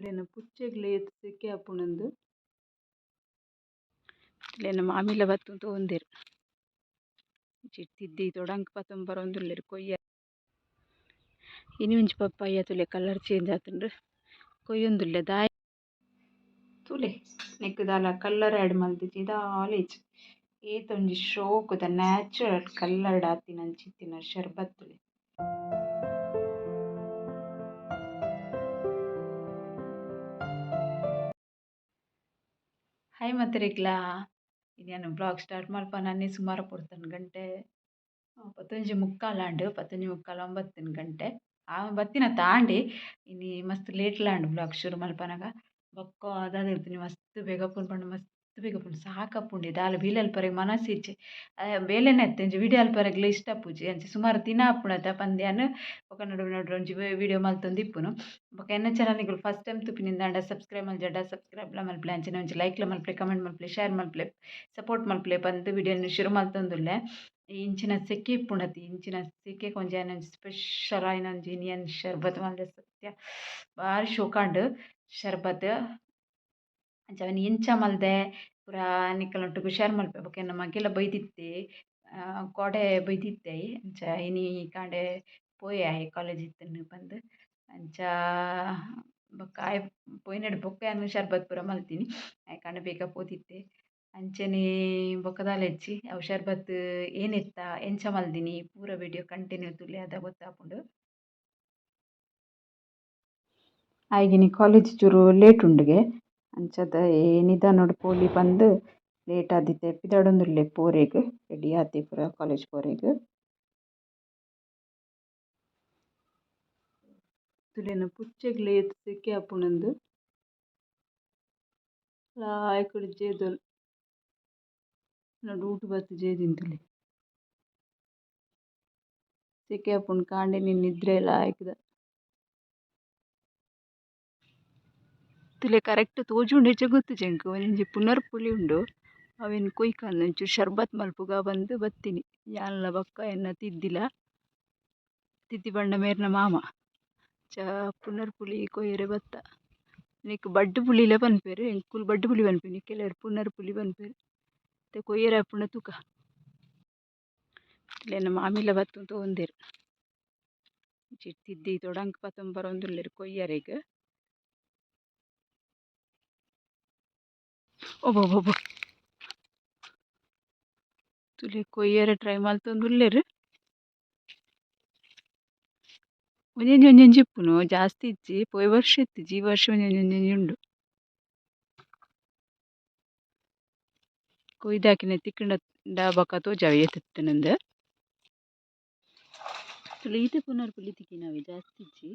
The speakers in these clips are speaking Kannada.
ಇತ್ತೆಲೆನ ಪುಚ್ಚೆಗ್ಲ ಸೆಕೆ ಆಪುಂಡು ಇತ್ತೆಲೆನ ಮಾಮಿಲ ಬತ್ತು ತೂವೊಂದೆರ್ ಚಿಟ್ಟಿದ್ದಿ ತೊಡಂಗ್ ಪತ್ತೊಂಬ ಬರೊಂದುಲ್ಲೆರ್ ಕೊಯ್ಯ ಇನಿ ಒಂಜಿ ಪಪ್ಪಾಯ ತುಲೆ ಕಲರ್ ಚೇಂಜ್ ಆತುಂಡು ಕೊಯ್ಯೊಂದುಲ್ಲೆ ದಾಯ ತುಲೆ ನೆಕ್ಕದಾಲ ಕಲರ್ ಆಡ್ ಮಲ್ತಿಜ್ಜಿ ದಾಲ ಇಜ್ಜಿ ಏತ್ ಒಂಜಿ ಶೋಕುದ ನ್ಯಾಚುರಲ್ ಆತಿನಂಚಿತ್ತಿನ ಶರ್ಬತ್ ಹಾಯ್ ಮತ್ತೆರೆಗ್ಲಾ ಇನಿಯನ ಬ್ಲಾಗ್ ಸ್ಟಾರ್ಟ್ ಮಲ್ಪನನೆ ಸುಮಾರು ಪೊರ್ತುನ ಗಂಟೆ ಪತ್ತೊಂಜಿ ಮುಕ್ಕಾಲಾಂಡ್ ಪತ್ತೊಂಜಿ ಮುಕ್ಕಾಲು ಒಂಬತ್ತಿನ ಗಂಟೆ ಆ ಬತ್ತಿನ ತಾಂಡೆ ಇನಿ ಮಸ್ತ್ ಲೇಟ್ಲಾಂಡ್ ಬ್ಲಾಗ್ ಶುರು ಮಲ್ಪನಗ ಬೊಕ್ಕ ದಾದ ಇರ್ತಿನಿ ಮಸ್ತ್ ಬೇಗಪುನ ಪಂಡ ಮಸ್ತ್ ಬೇಗಪುಂಡು ಸಾಕ್ ಆಪುಂಡು ದಾಲ ಬೀಲೆ ಪರೆಗ್ ಮನಸ್ಸ್ ಇಜ್ಜಿ ಬೇಲೆನೆ ಅತ್ತೆ ಒಂಜಿ ವೀಡಿಯೋ ಅಲ್ಪರೆಗ್ಲ ಇಷ್ಟ ಆಪುಜಿ ಅಂಚ ಸುಮಾರು ದಿನ ಆಪುಂಡತ ಪಂದ್ಯಾನ್ ಬೊಕ ನಡುವೆ ನಡುವೆ ಒಂಜಿ ವಿಡಿಯೋ ಮಲ್ತೊಂದು ಇಪ್ಪುನು ಬೊಕ ಎನ್ನ ಚಾನಲ್ ನಿಕುಲು ಫಸ್ಟ್ ಟೈಮ್ ತೂಪಿನಿಂದ ಆಂಡ ಸಬ್ಸ್ಕ್ರೈಬ್ ಲ ಸಬ್ಸ್ಕ್ರೈಬ್ಲ ಅಂಚನೆ ಒಂಜಿ ಲೈಕ್ಲ ಮಲ್ಪಲೆ, ಕಮೆಂಟ್ ಮಲ್ಪಲೆ, ಶೇರ್ ಮಲ್ಪಲೆ, ಸಪೋರ್ಟ್ ಮಲ್ಪಲೆ ಪಂದ್ ವಿಡಿಯೋನ ಶುರು ಮಲ್ತೊಂದುಲ್ಲೆ ಇಂಚಿನ ಸೆಕೆ ಇಪ್ಪುಂಡತಿ ಇಂಚಿನ ಸೆಕೆ ಆಯಿನ ಒಂಜಿ ಸ್ಪೆಷಲ್ ಆಯಿನ ಒಂಜಿ ಇನಿಯನ್ ಶರ್ಬತ್ ಮಲ್ದೆ ಸತ್ಯ. ಬಾರಿ ಶೋಕಾಂಡ್ ಶರ್ಬತ್. ಅಂಚ ಅವನ್ ಎಂಚ ಮಲ್ದೆ ಪೂರ ನಿಕಲ್ನ ಹುಷಾರು ಮಲ್ಪೆ ಬೊಕ ನಮಗೆಲ್ಲ ಮಗೆಲ ಬೈದಿತ್ತೆ ಕೊಡೆ ಬೈದಿತ್ತೆ ಅಂಚ. ಇನಿ ಕಾಂಡೆ ಪೋಯೆ ಆಯೆ ಕಾಲೇಜ್ ಇತ್ತ್ಂಡ್ ಪಂದ್ ಅಂಚ ಬೊಕ ಆಯೆ ಪೋಯಿನಡ್ ಬೊಕ ಶರ್ಬತ್ ಪೂರ ಮಲ್ತಿನಿ. ಆಯೆ ಕಾಂಡೆ ಬೇಗ ಪೋದಿತ್ತೆ. ಅಂಚನೆ ಬೊಕ ಹೆಚ್ಚಿ ಹುಷಾರು ಅವು ಶರ್ಬತ್ ಏನ್ ಎಂಚ ಮಲ್ದಿನಿ ಪೂರ ವಿಡಿಯೋ ಕಂಟಿನ್ಯೂ ತೂಲೆ ಅದ ಗೊತ್ತಾಪುಂಡು. ಆಯ್ಗಿನಿ ಕಾಲೇಜ್ ಚೂರು ಲೇಟ್ ಉಂಡುಗೆ. ಅಂಚಾದ್ ನೋಡ್ ಪೋಲಿ ಪಂದ್ ಲೇಟ್ ಆದಿತ್ತೆ ಪಿದಾಡೊಂದುಲ್ಲೆ ಪೋರೆಗ್ ರೆಡಿ ಆತಿ ಪೂರ ಕಾಲೇಜ್ ಪೋರೆಗ್. ತುಲೆನ ಪುಚ್ಚೆಗ್ ಲೇತ್ ಸಿಕ್ಕಿ ಆಪುಂಡು ಲಾಯ್ಕುಡು ಜೇದೊಲ್. ಊಟ್ ಬತ್ತ್ ಜೇದಿನ್ ತುಲೆ. ಸೆಕೆ ಆಪುಂಡು ಕಾಂಡೆ ನಿದ್ರೆ ಲಾಯ್ಕುದ ತುಲೆ ಕರೆಕ್ಟ್ ತೋಜುಂಡು ಹೆಚ್ಚ ಗೊತ್ತಿಜ್ಜಿ ಎಂಕ್ ಒಂಜಿ ಪುನರ್ಪುಳಿ ಉಂಡು. ಅವೆನ್ ಕುಯ್ಕಂದು ಒಂಚೂರು ಶರ್ಬತ್ ಮಲ್ಪುಗ ಬಂದ್ ಬತ್ತಿನಿ. ಯಾನ್ಲ ಬಕ್ಕ ಎನ್ನ ತಿದ್ದಿಲ ತಿದ್ದಿ ಪಂಡ ಮೇರ್ನ ಮಾಮ. ಅಂಚ ಪುನರ್ಪುಳಿ ಕೊಯ್ಯರೆ ಬತ್ತ. ನಿಕ್ ಬಡ್ಡ್ ಪುಲಿಲ ಪನ್ಪೆರ್ ಎಂಕ್ ಕುಲು ಬಡ್ಡ್ ಪುಳಿ ಪನ್ಪೆರ್ ನಿಕ್ಕೆಲ್ಲೆರ್ ಪುನರ್ಪುಳಿ ಪನ್ಪೆರ್ ಇತ್ತೆ ಕೊಯ್ಯರೆ ಆಪುಂಡ ತುಕ. ಇತ್ತೆಲೆನ ಮಾಮಿಲ ಬತ್ತುಂದು ತೂವೊಂದೆರ್ ತಿದ್ದಿ ತೊಡಂಕ್ ಪತೊಂದು ಬರೊಂದುಲ್ಲೆರ್ ಕೊಯ್ಯರೆಗ್ ಒಬ್ಬೊಬ್ಬೊಬ್ಬ ತುಲೆ ಕೊಯ್ಯರೆ ಟ್ರೈ ಮಲ್ತೊಂದುಲ್ಲೆರ್ ಒಂಜೊಂಜಿ ಒಂಜೊಂಜಿ ಇಪ್ಪುನು, ಜಾಸ್ತಿ ಇಜ್ಜಿ, ಪೋಯ್ ವರ್ಷ ಇತ್ತಿಜ್ಜಿ ಈ ವರ್ಷ ಒಂಜೊಂಜಿ ಒಂಜೊಂಜಿ ಉಂಡು. ಕೊಯ್ದಾಕಿನ ತಿಕ್ಕುಂಡ ಬೊಕ ತೋಜಾವೆ ಏತ್ ಇತ್ತೆಂದು ತುಲೆ ಪುಲಿ ಪುನರ್ಪುಳಿ ತಿಕ್ಕಿನವೆ, ಜಾಸ್ತಿ ಇಜ್ಜಿ.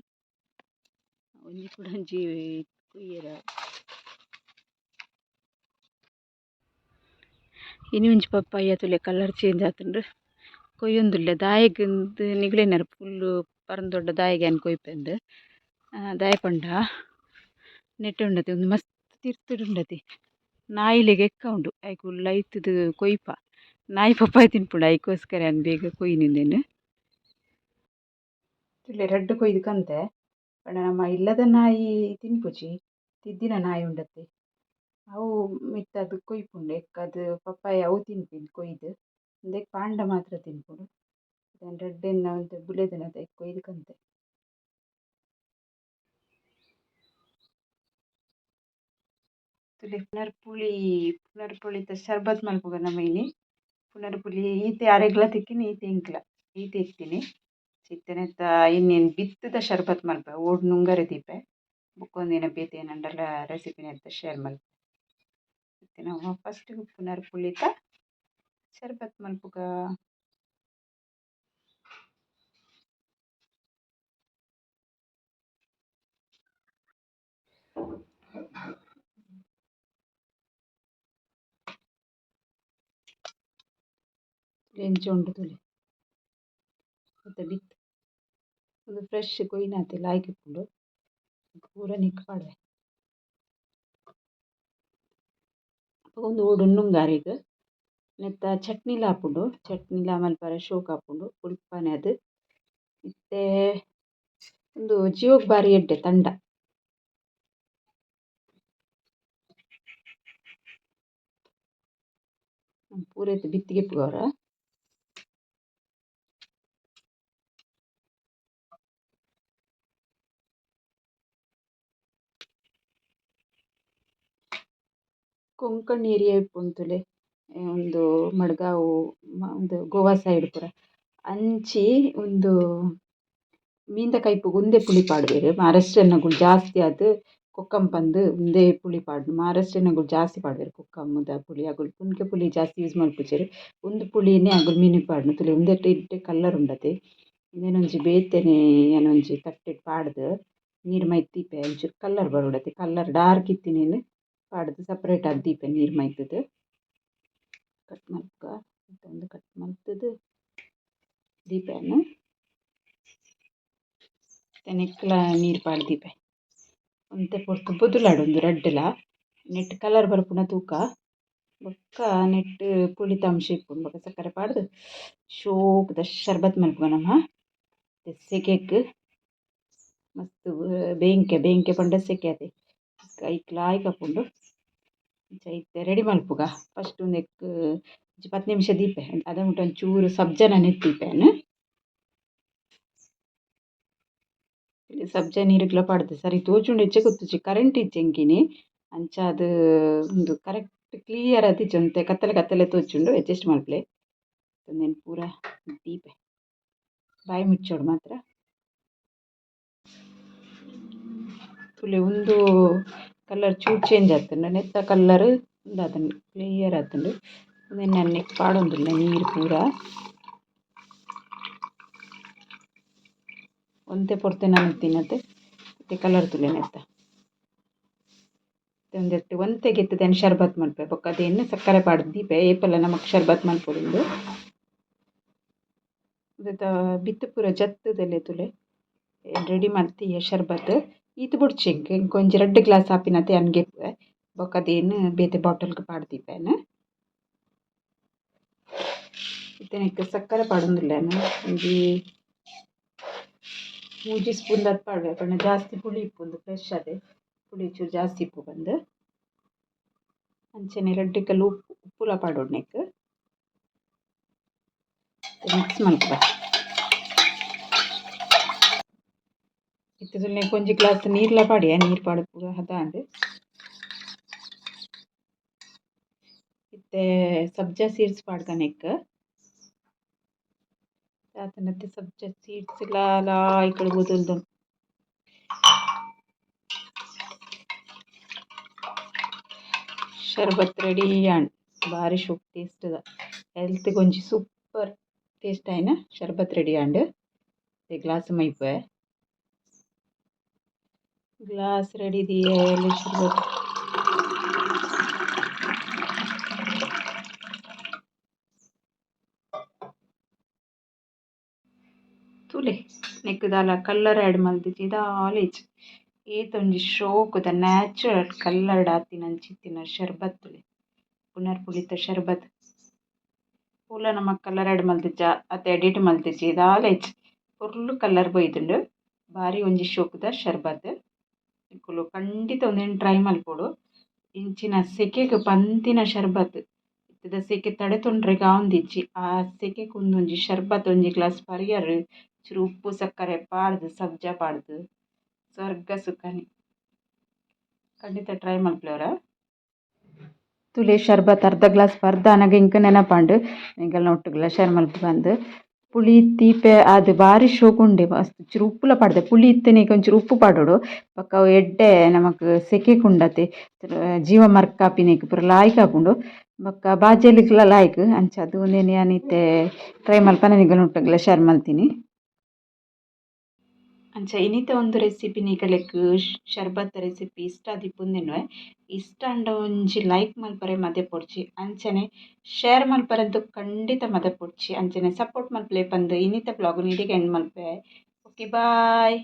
ಒಂಜಿ ಕೂಡ ಒಂಜಿ ಕೊಯ್ಯರೆ. ಇನಿ ಒಂಜಿ ಪಪ್ಪಾಯ ತುಲೆ ಕಲರ್ ಚೇಂಜ್ ಆತುಂಡು ಕೊಯ್ಯೊಂದುಲ್ಲೆ ದಾಯೆಗ್ಂದ್ ನಿಗ್ಲೆನರ್ ಫುಲ್ಲ್ ಪರಂದ್ ದೊಡ್ಡ ದಾಯೆಗೆ ಆ ದಾಯೆ ಪಂಡ ನೆಟ್ಟ್ ಉಂಡತೆ ಉಂದು ಮಸ್ತ್ ತಿರ್ತುಡ್ ಉಂಡತೆ ನಾಯಿಲೆಗ್ ಎಕ್ಕ ಉಂಡು ಐಕ್ ಉಲ್ಲ ಐತುದು ಕೊಯ್ಪ ನಾಯಿ ಪಪ್ಪಾಯ ತಿನ್ಪುಂಡು ಐಕೋಸ್ಕರ ಆನ್ ಬೇಗ ಕೊಯ್ಯೊಂದುಂದೆನ್ ತುಲೆ ರಡ್ಡ್ ಕೊಯ್ದು ಕಂತೆ ಪಂಡ ನಮ ಇಲ್ಲದ ನಾಯಿ ತಿನ್ಪುಜಿ ತಿದ್ದಿನ ನಾಯಿ ಉಂಡತೆ ಅವು ಮಿತ್ತದು ಕೊಯ್ಪುಂಡು ಎಕ್ಕ್ ಅದ್ ಪಪ್ಪಾಯ ಅವು ತಿನ್ಪಿನಿ ಕೊಯ್ದು. ಉಂದೆಕ್ ಪಾಂಡ ಮಾತ್ರ ತಿನ್ಪುಡು ರಡ್ಡ್ ಎನ್ನ ಒಂತೆ ಬುಲೆದಿನದ ಐಕ್ ಕೊಯ್ದು ಕಂತೆ ತುಲೆ ಪುನರ್ಪುಳಿ, ಪುನರ್ಪುಳಿತ ಶರ್ಬತ್ ಮಲ್ಪುಗ ನಮೈನಿ. ಪುನರ್ಪುಳಿ ಈತೆ ಅರೆಗ್ಲ ತಿಕ್ಕಿನಿ, ಈತೆ ಇಂಕ್ಲ. ಈತೆ ಇತ್ತಿನಿ ಇತ್ತೆನೆತ್ತ ಇನ್ನೇನು ಬಿತ್ತದ ಶರ್ಬತ್ ಮಲ್ಪೆ ಓಡ್ ನುಂಗರೆ ದೀಪೆ ಬೊಕೊಂದಿನ ಬೇತೆ ನಂಡಲ ರೆಸಿಪಿನ ಅಂತ ಶೇರ್ ಮಲ್ಪೆ ಇತ್ತೆನ ಫಸ್ಟ್ ಪುನರ್ಪುಳಿತ ಶರ್ಬತ್ ಮಲ್ಪುಗ ಎಂಚ ಉಂಡು ತುಲೆ ಐತ ಬಿತ್ತು ಉಂದು ಫ್ರೆಶ್ ಕೊಯ್ನಾತೆ ಲಾಯ್ಕ್ ಇಪ್ಪುಂಡು ಪೂರ ನಿಕ್ಕ್ అప్పగా ಒಂದು ఓడున్నుంగారిగ్ ನೆತ್ತ ಚಟ್ನಿಲ ಆಪುಂಡು ಚಟ್ನಿಲ ಮಲ್ಪರೆ ಶೋಕ ಆಪುಂಡು ಮುಲ್ಪನೆ ಅದ್. ಇತ್ತೆ ಉಂದು ಜೀವಗ್ ಬಾರಿ ಎಡ್ಡೆ ತಂಡ. ಪೂರೆತ ಬಿತ್ತಿಗೆ ಪೂರ. ಕೊಂಕಣಿ ಏರಿಯಾ ಇಪ್ಪುಂತುಲೆ ಒಂದು ಮಡ್ಗಾವು ಒಂದು ಗೋವಾ ಸೈಡ್ ಪೂರ. ಅಂಚಿ ಒಂದು ಮೀನ್ದ ಕೈಪುಗ ಉಂದೆ ಪುಳಿ ಪಾಡ್ದೆರ್. ಮಹಾರಾಷ್ಟ್ರನಗುಲು ಜಾಸ್ತಿ ಆದ್ ಕೊಕ್ಕಂ ಪಂದ್ ಉಂದೇ ಪುಳಿ ಪಾಡ್ದ್. ಮಹಾರಾಷ್ಟ್ರನಗುಲು ಜಾಸ್ತಿ ಪಾಡ್ವೆರ್ ಕೊಕ್ಕಂದ ಪುಳಿ. ಅಕುಲು ಪುನ್ಕೆ ಪುಳಿ ಜಾಸ್ತಿ ಯೂಸ್ ಮಲ್ಪುಜೆರ್ ಉಂದು ಪುಳಿನೆ ಅಕುಲು ಮೀನುಗ್ ಪಾಡ್ನು. ತುಲೆ ಉಂದೆಟ್ ಇಟ್ಟೆ ಕಲ್ಲರ್ ಉಂಡತೆ. ಇಂದೆನೊಂಜಿ ಬೇತೆನೆ, ಏನೊಂಜಿ ತಟ್ಟೆಡ್ ಪಾಡ್ದ್, ನೀರ್ ಮೈತ್ ದೀಪೆ ಒಂಚೂರು ಕಲ್ಲರ್ ಬರೊಡತೆ. ಕಲ್ಲರ್ ಡಾರ್ಕ್ ಇತ್ತಿನೆನ್ ಪಾಡ್ದ್ ಸಪರೇಟ್ ಆದ್ ದೀಪೆ ನೀರ್ ಮೈತ್ದ್ ಕಟ್ ಮಲ್ಪುಗ ಉಂದು ಕಟ್ ಮಲ್ತುದು ದೀಪೆನ್ ನೆಕ್ಕ್ಲ ನೀರ್ ಪಾಡ್ದ್ ದೀಪೆ ಒಂತೆ ಪೊರ್ತು ಬೊದುಲಾಡ್ ಉಂದು ರಡ್ಡ್ಲ ನೆಟ್ಟ್ ಕಲರ್ ಬರ್ಪುನ ತೂಕ ಬೊಕ್ಕ ನೆಟ್ಟ್ ಪುಳಿತ ಅಂಶ ಇಪ್ಪುಂಡು ಬೊಕ ಸಕ್ಕರೆ ಪಾಡ್ದ್ ಶೋಕುದ ಶರ್ಬತ್ ಮಲ್ಪುಗ ನಮ ಸೆಕೆಗ್ ಮಸ್ತ್ ಬೇಂಕೆ ಬೇಂಕೆ ಪಂಡ ಸೆಕೆ ಅತೆ ಐಕ್ ಲಾಯ್ಕ್ ಇತ್ತೆ ರೆಡಿ ಮಲ್ಪುಗ ಫಸ್ಟ್ ಉಂದು ಎಕ್ಕ್ ಒಂಜಿ ನಿಮಿಷ ದೀಪೆ. ಅದ ಮುಟ ಒಂಚೂರು ಸಬ್ಜ ನೆನೆತ್ ದೀಪೆನ್ ಸಬ್ಜ ನೀರುಗ್ಲ ಪಾಡ್ದೆ. ಸರಿ ತೋಜುಂಡು ಇಜ್ಜೆ ಗೊತ್ತಿಜ್ಜಿ ಕರೆಂಟ್ ಇಜ್ಜೆಂಕಿನಿ ಅಂಚ ಅದು ಉಂದು ಕರೆಕ್ಟ್ ಕ್ಲಿಯರ್ ಆದ್ ಇಜ್ಜಿ. ಒಂತೆ ಕತ್ತಲೆ ಕತ್ತಲೆ ತೋಜುಂಡು ಅಡ್ಜಸ್ಟ್ ಮಲ್ಪಲೆ ಉಂದೆನ್ ಪೂರ ದೀಪೆ. ಬಾಯಿ ಮುಚ್ಚೋಡು ಮಾತ್ರ. ತುಲೆ ಉಂದು ಕಲರ್ ಚೇಂಜ್ ಆತುಂಡು ನೆತ್ತ ಕಲ್ಲರ್ ಉಂದಾತುಂಡು ಕ್ಲಿಯರ್ ಆತುಂಡು ಉಂದೆನ್ ನೆಕ್ಕ್ ಪಾಡೊಂದಿಲ್ಲ ನೀರ್ ಪೂರ. ಒಂತೆ ನಾನು ತಿನ್ನತೆ ಮತ್ತೆ ಕಲರ್ ತುಲೆ ನೆತ್ತ ಅತ್ತೆ ಒಂತೆ ಗೆತ್ತುದೆನ್ ಶರ್ಬತ್ ಮಲ್ಪೆ ಬೊಕ ಅದೇನು ಸಕ್ಕರೆ ಪಾಡ್ದ್ ದೀಪೆ, ಏಪಲ ನಮಕ್ ಶರ್ಬತ್ ಉಂದೆತ ಬಿತ್ತು ಪೂರ ಜತ್ತದಲ್ಲೇ ತುಲೆ ರೆಡಿ ಮಾಡ್ತೀಯ ಶರ್ಬತ್? ಈತ್ ಬುಡ್ಚಿ ಎಂಕ್ ಎಂಕ್ ಒಂಜಿ ರಡ್ಡ್ ಗ್ಲಾಸ್ ಆಪಿನತೆ ಯಾನ್ ಗೆಪ್ಪುವೆ ಬೊಕ ಅದೇನ್ ಬೇತೆ ಬಾಟಲ್ಗ್ ಪಾಡ್ ದೀಪೆನ್ ಇತ್ತೆ ನೆಕ್ಕ್ ಸಕ್ಕರೆ ಪಾಡೊಂದುಲ್ಲೆನ್ ಒಂಜಿ ಮೂಜಿ ಸ್ಪೂನ್ ದಾದ್ ಪಾಡ್ವೆ ಪಂಡ ಜಾಸ್ತಿ ಪುಳಿ ಇಪ್ಪುಂಡು ಫ್ರೆಶ್ ಅದೆ ಪುಳಿ ಚೂರು ಜಾಸ್ತಿ ಇಪ್ಪು ಪಂದ್ ಅಂಚನೆ ರಡ್ಡ್ ಉಪ್ಪು ಉಪ್ಪುಲ ಪಾಡೊಡು ನೆಕ್ಕ್ ಮಿಕ್ಸ್ ಮಲ್ಪುಗ ಇತ್ತೆ ತುಲೆ ನೆಕ್ಕ್ ಒಂಜಿ ಗ್ಲಾಸ್ ನೀರ್ಲ ಪಾಡಿಯೆ ನೀರ್ ಪಾಡ್ದ್ ಪೂರ ಹದಾಂಡ್ ಇತ್ತೆ ಸಬ್ಜ ಸೀಡ್ಸ್ ಪಾಡ್ಗ ನೆಕ್ಕ್ ದಾಯೆತಂಡತ್ತೆ ಸಬ್ಜ ಸೀಡ್ಸ್ ಲ ಲಾಯ್ಕುಲು ಬುದಲ್ದುಂಡು ಶರ್ಬತ್ ರೆಡಿ ಆಂಡ್ ಬಾರಿ ಶೋಕ್ ಟೇಸ್ಟ್ದ ಹೆಲ್ತ್ ಗ್ ಒಂಜಿ ಸೂಪರ್ ಟೇಸ್ಟ್ ಆಯಿನ ಶರ್ಬತ್ ರೆಡಿ ಆಂಡ್ ಗ್ಲಾಸ್ ಮೈಪುವೆ ಗ್ಲಾಸ್ ರೆಡಿ ದಿಯೆ ಶರ್ಬತ್ ತುಲೆ ಕಲ್ಲರ್ ಆಡ್ ಮಲ್ತಿಜಿ ದಾಲ ಇಜ್ಜಿ ಏತ್ ಒಂಜಿ ಶೋಕುದ ನ್ಯಾಚುರಲ್ ಕಲ್ಲರ್ಡ್ ಆತಿನಂಚಿ ಇತ್ತಿನ ಶರ್ಬತ್ ತುಲೆ. ಪುನರ್ ಶರ್ಬತ್. ಪೂಲ ನಮಕ್ ಕಲ್ಲರ್ ಆಡ್ ಮಲ್ತಿಜ್ಜ ಅತೆ ಎಡಿಟ್ ಮಲ್ತಿಜ್ಜಿ ದಾಲ ಇಜ್ಜಿ ಪೊರ್ಲು ಕಲ್ಲರ್ ಬೈದುಂಡು ಬಾರಿ ಒಂಜಿ ಶೋಕುದ ಶರ್ಬತ್. ನಿಕುಲು ಖಂಡಿತ ಉಂದೆನ್ ಟ್ರೈ ಮಲ್ಪೊಡು ಇಂಚಿನ ಸೆಕೆಗ್ ಪಂತಿನ ಶರ್ಬತ್. ಇತ್ತದ ಸೆಕೆ ತಡೆ ತಡೆತೊಂಡ್ರೆ ಗಾವುಂದಿಜ್ಜಿ ಆ ಸೆಕೆಗ್ ಉಂದೊಂಜಿ ಶರ್ಬತ್ ಒಂಜಿ ಗ್ಲಾಸ್ ಪರಿಯರ್. ಚೂರು ಉಪ್ಪು, ಸಕ್ಕರೆ ಪಾಡ್ದ್ ಸಬ್ಜ ಪಾಡ್ದ್. ಸ್ವರ್ಗ ಸುಖನೆ. ಖಂಡಿತ ಟ್ರೈ ಮಲ್ಪುವೆರ ತುಲೆ ಶರ್ಬತ್ ಅರ್ಧ ಗ್ಲಾಸ್ ಪರ್ದ್ ಆನಗ ನೆನಪಾಂಡು ನೆನಪಾಂಡ್. ಒಟ್ಟು ಗ್ಲಾಸ್ ಶೇರ್ ಮಲ್ಪುಗಂದ್ ಪುಳಿ ಬಾರಿ ಶೋಕು ಉಂಡೆ ಮಸ್ತ್ ಚೂರು ಉಪ್ಪುಲ ಪಾಡ್ದೆ ಪುಳಿ ಇತ್ತಿನಿಗ ಒಂಚೂರು ಉಪ್ಪು ಪಾಡೊಡು ಬೊಕ ಅವು ಎಡ್ಡೆ ನಮಕ್ ಸೆಕೆಗ್ ಉಂಡತೆ ಜೀವ ಮರ್ಕ್ ಆಪಿನಿಗ್ ಪೂರ ಲಾಯ್ಕ್ ಆಪುಂಡು ಬೊಕ್ಕ ಬಾಜೆಲಿಗ್ಲ ಲಾಯ್ಕ್ ಅಂಚ ತೂಂದೆನ್ ಯಾನ್ ಇತ್ತೆ ಟ್ರೈ ಮಲ್ಪನೆ ನಿಕಲ್ನ ಒಟ್ಟುಗ್ಲ ಶೇರ್ ಮಲ್ತಿನಿ ಅಂಚ ಇನಿತ ಒಂದು ರೆಸಿಪಿ ನಿಕಲೆಗ್ ಶರ್ಬತ್ ರೆಸಿಪಿ ಇಷ್ಟ ಆದಿಪ್ಪುಂದೆನ್ವೆ ಇಷ್ಟ ಆಂಡ ಒಂಜಿ ಲೈಕ್ ಮಲ್ಪರೆ ಮದೆ ಪೊಡ್ಚಿ, ಅಂಚನೆ ಶೇರ್ ಮಲ್ಪರೆಂದು ಖಂಡಿತ ಮದೆ ಪೊಡ್ಚಿ, ಅಂಚನೆ ಸಪೋರ್ಟ್ ಮಲ್ಪಲೆ ಪಂದ್ ಇನಿತ ಬ್ಲಾಗ್ ನಿಡೆಗೆ ಎಂಡ್ ಮಲ್ಪೆ. Okay bye